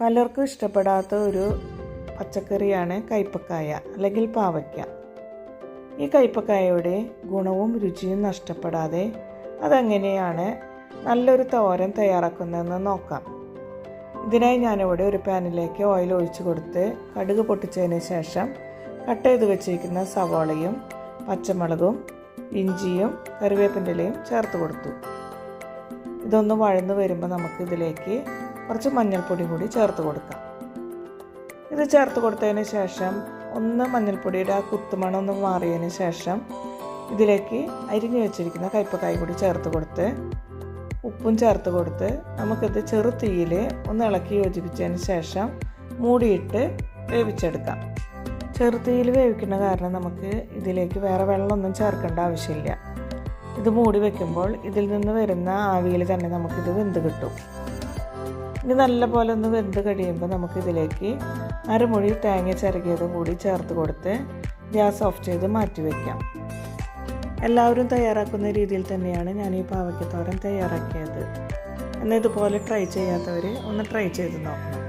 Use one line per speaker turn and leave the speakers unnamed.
പലർക്കും ഇഷ്ടപ്പെടാത്ത ഒരു പച്ചക്കറിയാണ് കയ്പ്പക്കായ അല്ലെങ്കിൽ പാവയ്ക്ക. ഈ കയ്പ്പക്കായയുടെ ഗുണവും രുചിയും നഷ്ടപ്പെടാതെ അതെങ്ങനെയാണ് നല്ലൊരു തോരൻ തയ്യാറാക്കുന്നതെന്ന് നോക്കാം. ഇതിനായി ഞാനിവിടെ ഒരു പാനിലേക്ക് ഓയിൽ ഒഴിച്ചു കൊടുത്ത് കടുക് പൊട്ടിച്ചതിന് ശേഷം കട്ട് ചെയ്ത് വെച്ചിരിക്കുന്ന സവാളയും പച്ചമുളകും ഇഞ്ചിയും കറിവേപ്പിന്റെ ഇലയും ചേർത്ത് കൊടുത്തു. ഇതൊന്ന് വഴന്ന് വരുമ്പോൾ നമുക്ക് ഇതിലേക്ക് കുറച്ച് മഞ്ഞൾപ്പൊടി കൂടി ചേർത്ത് കൊടുക്കാം. ഇത് ചേർത്ത് കൊടുത്തതിന് ശേഷം ഒന്ന് മഞ്ഞൾപ്പൊടിയുടെ ആ കുത്തുമണം ഒന്ന് മാറിയതിന് ശേഷം ഇതിലേക്ക് അരിഞ്ഞു വെച്ചിരിക്കുന്ന കയ്പ്പക്കായ കൂടി ചേർത്ത് കൊടുത്ത് ഉപ്പും ചേർത്ത് കൊടുത്ത് നമുക്കിത് ചെറു തീയിൽ ഒന്ന് ഇളക്കി യോജിപ്പിച്ചതിന് ശേഷം മൂടിയിട്ട് വേവിച്ചെടുക്കാം. ചെറുതീയിൽ വേവിക്കുന്ന കാരണം നമുക്ക് ഇതിലേക്ക് വേറെ വെള്ളമൊന്നും ചേർക്കേണ്ട ആവശ്യമില്ല. ഇത് മൂടി വെക്കുമ്പോൾ ഇതിൽ നിന്ന് വരുന്ന ആവിയിൽ തന്നെ നമുക്കിത് വെന്ത് കിട്ടും. ഇനി നല്ലപോലെ ഒന്ന് വെന്ത് കഴിയുമ്പോൾ നമുക്കിതിലേക്ക് അരമുഴി തേങ്ങ ചിരകിയതും കൂടി ചേർത്ത് കൊടുത്ത് ഗ്യാസ് ഓഫ് ചെയ്ത് മാറ്റി വയ്ക്കാം എല്ലാവരും തയ്യാറാക്കുന്ന രീതിയിൽ തന്നെയാണ് ഞാൻ ഈ പാവയ്ക്കത്തോരൻ തയ്യാറാക്കിയത്. എന്നാൽ ഇതുപോലെ ട്രൈ ചെയ്യാത്തവർ ഒന്ന് ട്രൈ ചെയ്ത് നോക്കണം.